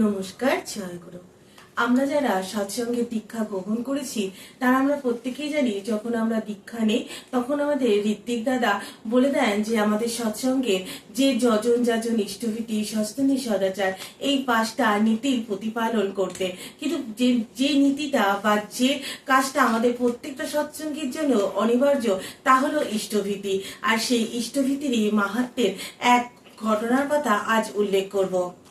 নমস্কার জয়গুরু আমরা যারা সৎসঙ্গে দীক্ষা গ্রহণ করেছি, তারা আমরা প্রত্যেকেই জানি যখন আমরা দীক্ষা নেই, তখন আমাদের ঋত্বিক দাদা বলে দেন যে আমাদের সৎসঙ্গে যে যজন যাজন ইষ্টভীতি, সস্তনী সদাচার, এই পাঁচটা নীতির প্রতিপালন করতে। কিন্তু যে যে নীতিটা বা যে কাজটা আমাদের প্রত্যেকটা সৎসঙ্গের জন্য অনিবার্য, তা হলো ইষ্টভীতি। আর সেই ইষ্টভীতিরই মাহাত্মের এক ঘটনার কথা আজ উল্লেখ করব।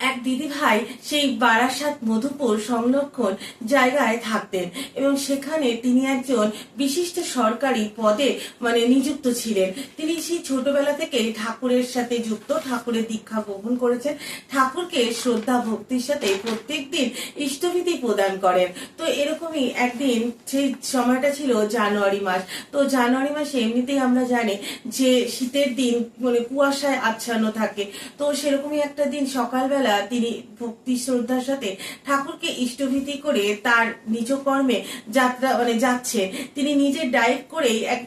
এক দিদি ভাই সেই বারাসাত মধুপুর সংরক্ষণ জায়গায় থাকতেন এবং সেখানে তিনি একজন বিশিষ্ট সরকারি পদে মানে নিযুক্ত ছিলেন। তিনি সেই ছোটবেলা থেকে ঠাকুরের সাথে যুক্ত, ঠাকুরের দীক্ষা গ্রহণ করেছেন। ঠাকুরকে শ্রদ্ধা, ভক্তির সাথে প্রত্যেক দিন ইষ্টভীতি প্রদান করেন। তো এরকমই একদিন সেই সময়টা ছিল জানুয়ারি মাস। তো জানুয়ারি মাসে এমনিতেই আমরা জানি যে শীতের দিন মানে কুয়াশায় আচ্ছন্ন থাকে। তো সেরকমই একটা দিন সকালবেলা তিনি ভক্তি শ্রদ্ধার সাথে ঠাকুরকে ইষ্টভীতি করে তার নিজ কর্মে যাত্রা মানে যাচ্ছে। তিনি নিজে ড্রাইভ করেই এক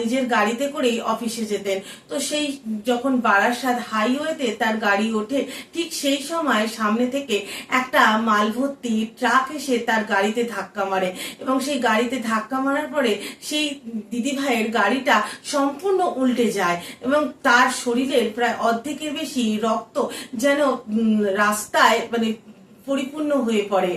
নিজের গাড়িতে করেই অফিসে যেতেন। তো সেই যখন বারাসাত হাইওয়েতে তার গাড়ি ওঠে, ঠিক সেই সময় সামনে থেকে একটা মাল ভর্তি ট্রাক এসে তার গাড়িতে ধাক্কা মারে এবং সেই গাড়িতে ধাক্কা মারার পরে সেই দিদি ভাইয়ের গাড়িটা সম্পূর্ণ উল্টে যায় এবং তার শরীরের প্রায় অর্ধেকের বেশি রক্ত যেন রাস্তায় মানে পরিপূর্ণ হয়ে পড়ে।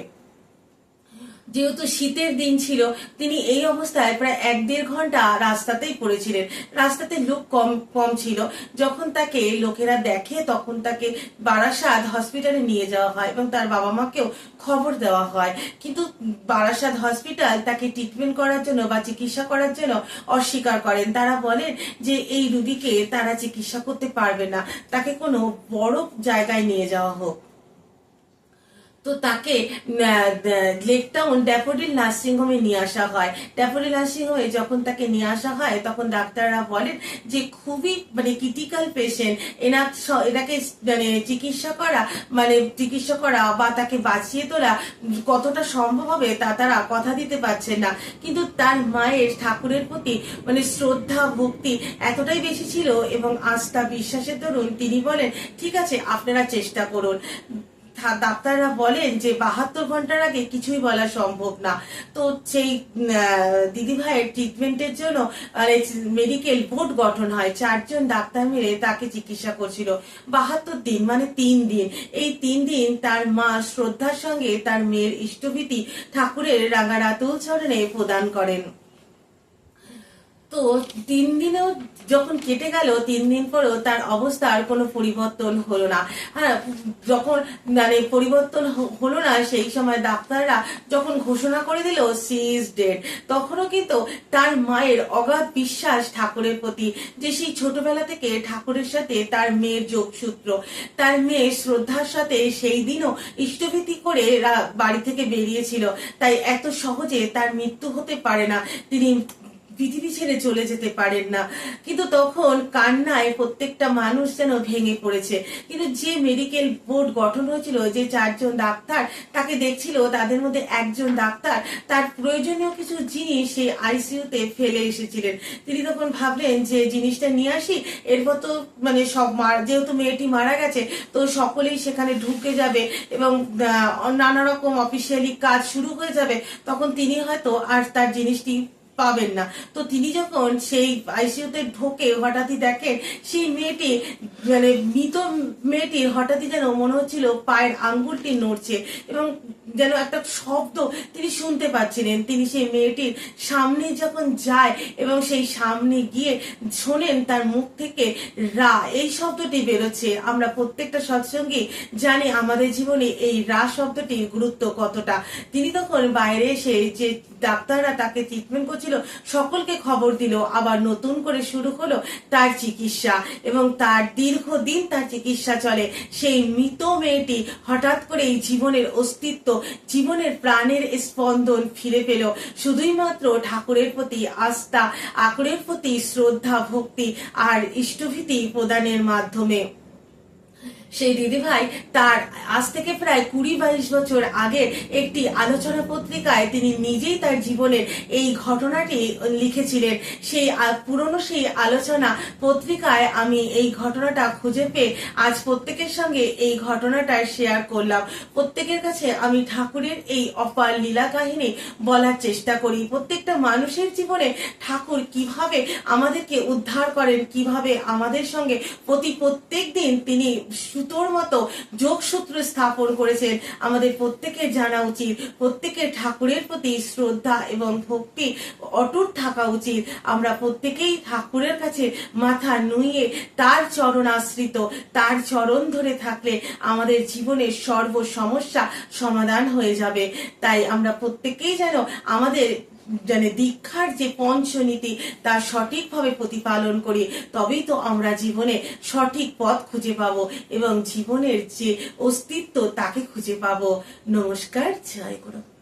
যেহেতু শীতের দিন ছিল, তিনি এই অবস্থায় প্রায় এক দেড় ঘণ্টা রাস্তাতেই পড়েছিলেন। রাস্তাতে লোক কম কম ছিল। যখন তাকে লোকেরা দেখে, তখন তাকে বারাসাত হসপিটালে নিয়ে যাওয়া হয় এবং তার বাবা মাকেও খবর দেওয়া হয়। কিন্তু বারাসাত হসপিটাল তাকে ট্রিটমেন্ট করার জন্য বা চিকিৎসা করার জন্য অস্বীকার করেন। তারা বলেন যে, এই রুগীকে তারা চিকিৎসা করতে পারবে না। তাকে কোনো বড় জায়গায় নিয়ে যাওয়া হোক। তো তাকে লেক টাউন ড্যাফোডিল নার্সিং হোমে নিয়ে আসা হয়। ড্যাফোডিল নার্সিং হোমে যখন তাকে নিয়ে আসা হয়, তখন ডাক্তাররা বলেন যে খুবই মানে ক্রিটিক্যাল পেশেন্ট এনার এনাকে মানে চিকিৎসা করা মানে চিকিৎসা করা বা তাকে বাঁচিয়ে তোলা কতটা সম্ভব হবে তা তারা কথা দিতে পারছেন না। কিন্তু তার মায়ের ঠাকুরের প্রতি মানে শ্রদ্ধা, ভক্তি এতটাই বেশি ছিল এবং আস্থা, বিশ্বাসের দরুন তিনি বলেন, ঠিক আছে, আপনারা চেষ্টা করুন। ডাক্তাররা বলেন যে বাহাত্তর ঘণ্টার আগে কিছুই বলা সম্ভব না। তো সেই দিদি ভাইয়ের ট্রিটমেন্টের জন্য মেডিকেল বোর্ড গঠন হয়। চারজন ডাক্তার মিলে তাকে চিকিৎসা করছিল। বাহাত্তর দিন মানে তিন দিন। এই তিন দিন তার মা শ্রদ্ধার সঙ্গে তার মেয়ের ইষ্টভীতি ঠাকুরের রাঙারাতুল চরণে প্রদান করেন। তো তিন দিনেও যখন কেটে গেল, তিন দিন পরেও তার অবস্থার কোনো পরিবর্তন হলো না। হ্যাঁ যখন মানে পরিবর্তন হলো না, সেই সময় ডাক্তাররা যখন ঘোষণা করে দিল সি ইজ ডেড তখনও কিন্তু তার মায়ের অগাধ বিশ্বাস ঠাকুরের প্রতি, যে সেই ছোটবেলা থেকে ঠাকুরের সাথে তার মেয়ের যোগসূত্র, তার মেয়ে শ্রদ্ধার সাথে সেই দিনও ইষ্টভীতি করে বাড়ি থেকে বেরিয়েছিল। তাই এত সহজে তার মৃত্যু হতে পারে না। তিনি পৃথিবী ছেড়ে চলে যেতে পারেন না। কিন্তু তখন কান্নায় প্রত্যেকটা মানুষ যেন ভেঙে পড়েছে। কিন্তু যে মেডিকেল বোর্ড গঠন হয়েছিল, যে চারজন ডাক্তার তাকে দেখছিল, তাদের মধ্যে একজন ডাক্তার, তার প্রয়োজনীয় কিছু জিনিস সেই আইসিইউতে ফেলে এসেছিলেন। তিনি তখন ভাবলেন যে জিনিসটা নিয়ে আসি, এরপর তো মানে সব যেহেতু মেয়েটি মারা গেছে, তো সকলেই সেখানে ঢুকে যাবে এবং নানা রকম অফিসিয়ালি কাজ শুরু হয়ে যাবে। তখন তিনি হয়তো আর তার জিনিসটি পাবেন না। তো তিনি যখন সেই আইসিইউতে ঢোকে, হঠাৎই দেখেন সেই মেয়েটি মানে মৃত মেয়েটির হঠাৎই যেন মনে হচ্ছিল পায়ের আঙ্গুলটি নড়ছে এবং যেন একটা শব্দ তিনি শুনতে পাচ্ছিলেন। তিনি সেই মেয়েটির সামনে যখন যায় এবং সেই সামনে গিয়ে শোনেন তার মুখ থেকে রা। এই শব্দটি বেরোচ্ছে। আমরা প্রত্যেকটা সৎসঙ্গী জানি আমাদের জীবনে এই রা শব্দটির গুরুত্ব কতটা। তিনি তখন বাইরে এসে যে ডাক্তাররা তাকে ট্রিটমেন্ট করছিল, সকলকে খবর দিল, আবার নতুন করে শুরু হলো তার চিকিৎসা এবং তার দীর্ঘদিন তার চিকিৎসা চলে। সেই মৃত মেয়েটি হঠাৎ করে এই জীবনের অস্তিত্ব, জীবনের প্রাণের স্পন্দন ফিরে পেল। শুধুই মাত্র ঠাকুরের প্রতি আস্থা আকরের প্রতি শ্রদ্ধা, ভক্তি আর ইষ্টভীতি প্রদানের মাধ্যমে। সেই দিদিভাই তার আজ থেকে প্রায় কুড়ি বাইশ বছর আগে একটি আলোচনা পত্রিকায় তিনি নিজেই তার জীবনের এই ঘটনাটি লিখেছিলেন। সেই পুরনো সেই আলোচনা পত্রিকায় আমি এই ঘটনাটা খুঁজে পেয়ে আজ প্রত্যেকের সঙ্গে এই ঘটনাটা শেয়ার করলাম। প্রত্যেকের কাছে আমি ঠাকুরের এই অপার লীলা কাহিনী বলার চেষ্টা করি। প্রত্যেকটা মানুষের জীবনে ঠাকুর কীভাবে আমাদেরকে উদ্ধার করেন, কীভাবে আমাদের সঙ্গে প্রতি প্রত্যেক দিন তিনি সুতোর মতো যোগসূত্র স্থাপন করেছেন। আমাদের প্রত্যেকের জানা উচিত, প্রত্যেকের ঠাকুরের প্রতি শ্রদ্ধা এবং ভক্তি অটুট থাকা উচিত। আমরা প্রত্যেকেই ঠাকুরের কাছে মাথা নুইয়ে তার চরণ আশ্রিত, তার চরণ ধরে থাকলে আমাদের জীবনের সর্ব সমস্যা সমাধান হয়ে যাবে। তাই আমরা প্রত্যেকেই যেন আমাদের মানে দীক্ষার যে পঞ্চনীতি, তা সঠিকভাবে প্রতিপালন করি, তবেই তো আমরা জীবনে সঠিক পথ খুঁজে পাব এবং জীবনের যে অস্তিত্ব, তাকে খুঁজে পাব। নমস্কার, জয় গুরু।